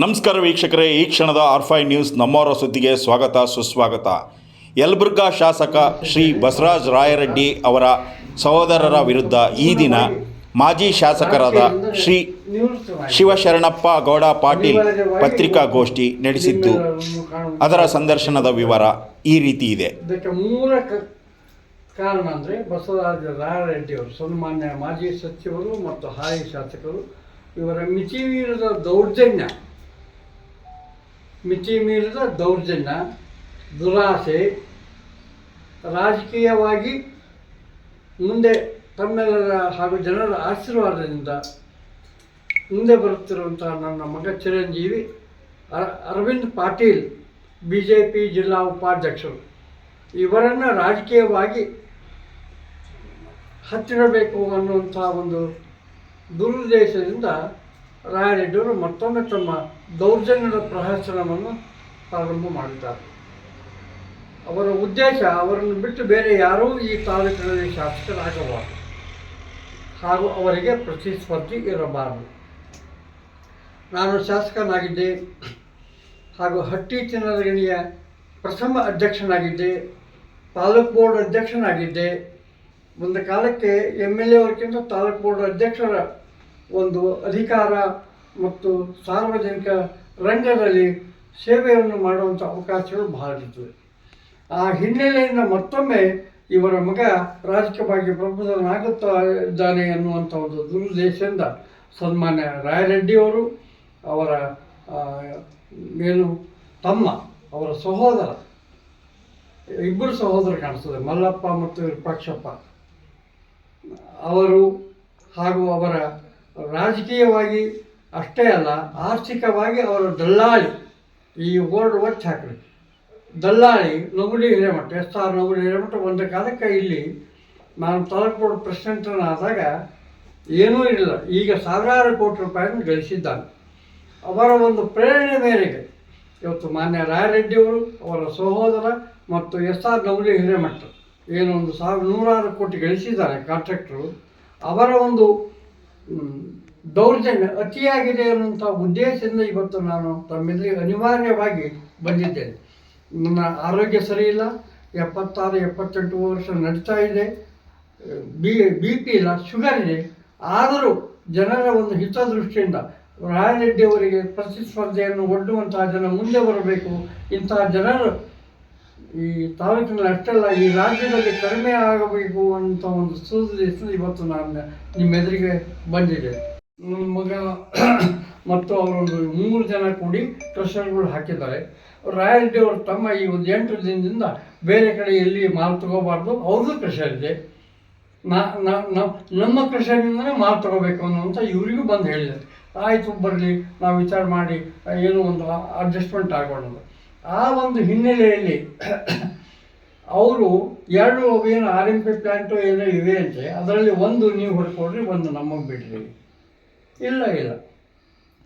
ನಮಸ್ಕಾರ ವೀಕ್ಷಕರೇ, ಈ ಕ್ಷಣದ ಆರ್ಫೈ ನ್ಯೂಸ್ ನಮ್ಮವರ ಸುದ್ದಿಗೆ ಸ್ವಾಗತ, ಸುಸ್ವಾಗತ. ಯಲಬುರ್ಗಾ ಶಾಸಕ ಶ್ರೀ ಬಸವರಾಜ ರಾಯರೆಡ್ಡಿ ಅವರ ಸಹೋದರರ ವಿರುದ್ಧ ಈ ದಿನ ಮಾಜಿ ಶಾಸಕರಾದ ಶ್ರೀ ಶಿವಶರಣಪ್ಪ ಗೌಡ ಪಾಟೀಲ್ ಪತ್ರಿಕಾಗೋಷ್ಠಿ ನಡೆಸಿದ್ದು. ಅದರ ಸಂದರ್ಶನದ ವಿವರ ಈ ರೀತಿ ಇದೆ. ಕಾರಣ ಅಂದರೆ ಬಸವರಾಜ ರಾಯರೆಡ್ಡಿ ಅವರು, ಸನ್ಮಾನ್ಯ ಮಾಜಿ ಸಚಿವರು ಮತ್ತು ಹಾಲಿ ಶಾಸಕರು ಇವರ ದೌರ್ಜನ್ಯ ಮಿತಿ ಮೀರಿದ ದೌರ್ಜನ್ಯ, ದುರಾಸೆ ರಾಜಕೀಯವಾಗಿ ಮುಂದೆ ತಮ್ಮೆಲ್ಲರ ಹಾಗೂ ಜನರ ಆಶೀರ್ವಾದದಿಂದ ಮುಂದೆ ಬರುತ್ತಿರುವಂತಹ ನನ್ನ ಮಗ ಚಿರಂಜೀವಿ, ಅರ- Aravind Patil B J P ಜಿಲ್ಲಾ ಉಪಾಧ್ಯಕ್ಷರು. ಇವರನ್ನು ರಾಜಕೀಯವಾಗಿ ಹತ್ತಿರಬೇಕು ಅನ್ನುವಂಥ ಒಂದು ದುರುದ್ದೇಶದಿಂದ ರಾಯರೆಡ್ಡಿಯವರು ಮತ್ತೊಮ್ಮೆ ತಮ್ಮ ದೌರ್ಜನ್ಯದ ಪ್ರಹಸನವನ್ನು ಪ್ರಾರಂಭ ಮಾಡಿದ್ದಾರೆ. ಅವರ ಉದ್ದೇಶ ಅವರನ್ನು ಬಿಟ್ಟು ಬೇರೆ ಯಾರೂ ಈ ತಾಲೂಕಿನಲ್ಲಿ ಶಾಸಕರಾಗಬಾರದು. ಹಾಗೂ ಅವರಿಗೆ ಪ್ರತಿಸ್ಪರ್ಧಿ ಇರಬಾರದು. ನಾನು ಶಾಸಕನಾಗಿದ್ದೆ ಹಾಗೂ ಹಟ್ಟಿ ಚಿನ್ನದಗಣಿಯ ಪ್ರಥಮ ಅಧ್ಯಕ್ಷನಾಗಿದ್ದೆ, ತಾಲೂಕು ಬೋರ್ಡ್ ಅಧ್ಯಕ್ಷನಾಗಿದ್ದೆ. ಒಂದು ಕಾಲಕ್ಕೆ ಎಂ ಎಲ್ ಎ ಅವರಿಗಿಂತ ತಾಲೂಕು ಬೋರ್ಡ್ ಅಧ್ಯಕ್ಷರ ಒಂದು ಅಧಿಕಾರ ಮತ್ತು ಸಾರ್ವಜನಿಕ ರಂಗದಲ್ಲಿ ಸೇವೆಯನ್ನು ಮಾಡುವಂಥ ಅವಕಾಶಗಳು ಬಹಳ ಆ ಹಿನ್ನೆಲೆಯಿಂದ ಮತ್ತೊಮ್ಮೆ ಇವರ ಮಗ ರಾಜಕೀಯವಾಗಿ ಪ್ರಬುದ್ಧನಾಗುತ್ತಾ ಇದ್ದಾನೆ ಎನ್ನುವಂಥ ಒಂದು ದುರುದ್ದೇಶದಿಂದ ಸನ್ಮಾನ್ಯ ರಾಯರೆಡ್ಡಿಯವರು ಅವರ ಏನು ತಮ್ಮ ಅವರ ಸಹೋದರ, ಇಬ್ಬರು ಸಹೋದರ ಕಾಣಿಸ್ತದೆ, ಮಲ್ಲಪ್ಪ ಮತ್ತು ವಿರೂಪಾಕ್ಷಪ್ಪ. ಅವರು ಹಾಗೂ ಅವರ ರಾಜಕೀಯವಾಗಿ ಅಷ್ಟೇ ಅಲ್ಲ, ಆರ್ಥಿಕವಾಗಿ ಅವರ ದಲ್ಲಾಳಿ. ಈ ಬೋರ್ಡ್ ವಚ್ ಹಾಕ್ರಿ. ದಲ್ಲಾಳಿ, ನಗುಡಿ ಹಿರೇಮಠ, ಎಸ್ ಆರ್ ನಗುಡಿ ಹಿರೇಮಠ ಒಂದು ಕಾಲಕ್ಕೆ ಇಲ್ಲಿ ನಾನು ತಾಲೂಕು ಪ್ರೆಸಿಡೆಂಟನಾದಾಗ ಏನೂ ಇಲ್ಲ ಈಗ ಸಾವಿರಾರು ಕೋಟಿ ರೂಪಾಯಿಯನ್ನು ಗಳಿಸಿದ್ದಾನೆ. ಅವರ ಒಂದು ಪ್ರೇರಣೆ ಮೇರೆಗೆ ಇವತ್ತು ಮಾನ್ಯ ರಾಯರೆಡ್ಡಿಯವರು ಅವರ ಸಹೋದರ ಮತ್ತು ಎಸ್ ಆರ್ ನವಲಿ ಹಿರೇಮಠ ಏನೊಂದು ಸಾವಿರ ನೂರಾರು ಕೋಟಿ ಗಳಿಸಿದ್ದಾರೆ ಕಾಂಟ್ರಾಕ್ಟರು. ಅವರ ಒಂದು ದೌರ್ಜನ್ಯ ಅತಿಯಾಗಿದೆ ಅನ್ನುವಂಥ ಉದ್ದೇಶದಿಂದ ಇವತ್ತು ನಾನು ತಮ್ಮೆಲ್ಲಿ ಅನಿವಾರ್ಯವಾಗಿ ಬಂದಿದ್ದೇನೆ. ನನ್ನ ಆರೋಗ್ಯ ಸರಿ ಇಲ್ಲ. ಎಪ್ಪತ್ತಾರು, ಎಪ್ಪತ್ತೆಂಟು ವರ್ಷ ನಡೀತಾ ಇದೆ. ಬಿ ಬಿ ಪಿ ಇಲ್ಲ, ಶುಗರ್ ಇದೆ. ಆದರೂ ಜನರ ಒಂದು ಹಿತದೃಷ್ಟಿಯಿಂದ ರಾಯರೆಡ್ಡಿ ಅವರಿಗೆ ಪ್ರತಿಸ್ಪರ್ಧೆಯನ್ನು ಒಡ್ಡುವಂತಹ ಜನ ಮುಂದೆ ಬರಬೇಕು. ಇಂತಹ ಜನರು ಈ ತಾಲೂಕಿನಲ್ಲಿ ಅಷ್ಟಲ್ಲ ಈ ರಾಜ್ಯದಲ್ಲಿ ಕಡಿಮೆ ಆಗಬೇಕು ಅಂತ ಒಂದು ಸೂಚನೆ ಇವತ್ತು ನಾನು ನಿಮ್ಮ ಎದುರಿಗೆ ಬಂದಿದೆ. ನನ್ನ ಮಗ ಮತ್ತು ಅವರೊಂದು ಮೂರು ಜನ ಕೂಡಿ ಟ್ರೆಷರ್ಗಳು ಹಾಕಿದ್ದಾರೆ. ರಾಯಲ್ಟಿ ಅವರು ತಮ್ಮ ಈ ಒಂದು ಎಂಟು ದಿನದಿಂದ ಬೇರೆ ಕಡೆ ಎಲ್ಲಿ ಮಾಲ್ ತಗೋಬಾರ್ದು, ಅವ್ರದ್ದು ಪ್ರೆಷರ್ ಇದೆ. ನಾ ನಮ್ಮ ಕೃಷಿಯಿಂದಲೇ ಮಾಲ್ ತಗೋಬೇಕು ಅನ್ನುವಂಥ ಇವರಿಗೂ ಬಂದು ಹೇಳಿದ್ದಾರೆ. ಆಯಿತು, ಬರಲಿ, ನಾವು ವಿಚಾರ ಮಾಡಿ, ಏನೋ ಒಂದು ಅಡ್ಜಸ್ಟ್ಮೆಂಟ್ ಆಗೋಣ. ಆ ಒಂದು ಹಿನ್ನೆಲೆಯಲ್ಲಿ ಅವರು ಎರಡು ಏನು ಆರ್ ಎಂ ಪಿ ಪ್ಲ್ಯಾಂಟು ಏನೋ ಇವೆ ಅಂತೆ, ಅದರಲ್ಲಿ ಒಂದು ನೀವು ಹೊಡ್ಕೊಡ್ರಿ ಒಂದು ನಮಗೆ ಬಿಡ್ರಿ. ಇಲ್ಲ ಇಲ್ಲ.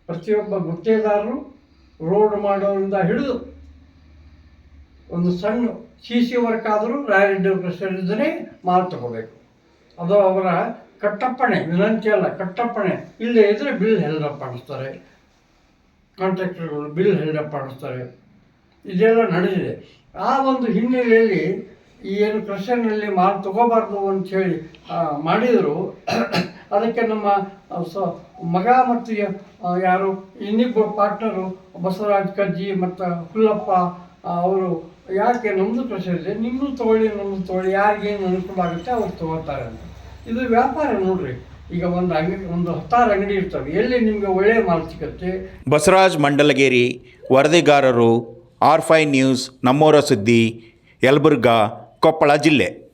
ಪ್ರತಿಯೊಬ್ಬ ಗುತ್ತೇದಾರರು ರೋಡ್ ಮಾಡೋರಿಂದ ಹಿಡಿದು ಒಂದು ಸಣ್ಣ ಸಿ ಸಿ ವರ್ಕ್ ಆದರೂ ರಾಯರೆಡ್ಡಿ ಪ್ರೆಸಿಡೆಂಟ್ನೇ ಮಾಲ್ ತಗೋಬೇಕು. ಅದು ಅವರ ಕಟ್ಟಪ್ಪಣೆ, ವಿನಂತಿ ಅಲ್ಲ, ಕಟ್ಟಪ್ಪಣೆ. ಇಲ್ಲದೆ ಇದ್ದರೆ ಬಿಲ್ ಹೆಲ್ಡಪ್ ಮಾಡಿಸ್ತಾರೆ ಕಾಂಟ್ರಾಕ್ಟರ್ಗಳು ಬಿಲ್ ಹೆಲ್ಡಪ್ ಮಾಡಿಸ್ತಾರೆ ಇದೆಲ್ಲ ನಡೆದಿದೆ. ಆ ಒಂದು ಹಿನ್ನೆಲೆಯಲ್ಲಿ ಈ ಏನು ಕ್ರಿಶ್ಚನ್ನಲ್ಲಿ ಮಾಲ್ ತಗೋಬಾರ್ದು ಆ, ಮಾಡಿದರು. ಅದಕ್ಕೆ ನಮ್ಮ ಸ ಮಗ ಮತ್ತು ಯಾರು ಇನ್ನಿಬ್ಬರು ಪಾರ್ಟ್ನರು ಬಸವರಾಜ್ ಕಜ್ಜಿ ಮತ್ತು ಹುಲ್ಲಪ್ಪ ಅವರು ಯಾಕೆ ನಮ್ಮದು ಕ್ರಷರ್ ಇದೆ ನಿಮ್ಮದು ತೊಗೊಳ್ಳಿ ನಮ್ಮದು ತೊಗೊಳ್ಳಿ ಯಾರಿಗೇನು ಅನುಕೂಲ ಆಗುತ್ತೆ ಅವ್ರು ತೊಗೋತಾರೆ ಅಂತ. ಇದು ವ್ಯಾಪಾರ ನೋಡ್ರಿ. ಈಗ ಒಂದು ಅಂಗಡಿ ಒಂದು ಹತ್ತಾರು ಅಂಗಡಿ ಇರ್ತವೆ. ಎಲ್ಲಿ ನಿಮಗೆ ಒಳ್ಳೆಯ ಮಾಲ್ ಸಿಗುತ್ತೆ? ಬಸವರಾಜ್ ಮಂಡಲಗೇರಿ ವರದಿಗಾರರು ಆರ್ಫೈ ನ್ಯೂಸ್ ನಮ್ಮೋರ ಸುದ್ದಿ ಯಲಬುರ್ಗಾ ಕೊಪ್ಪಳ ಜಿಲ್ಲೆ.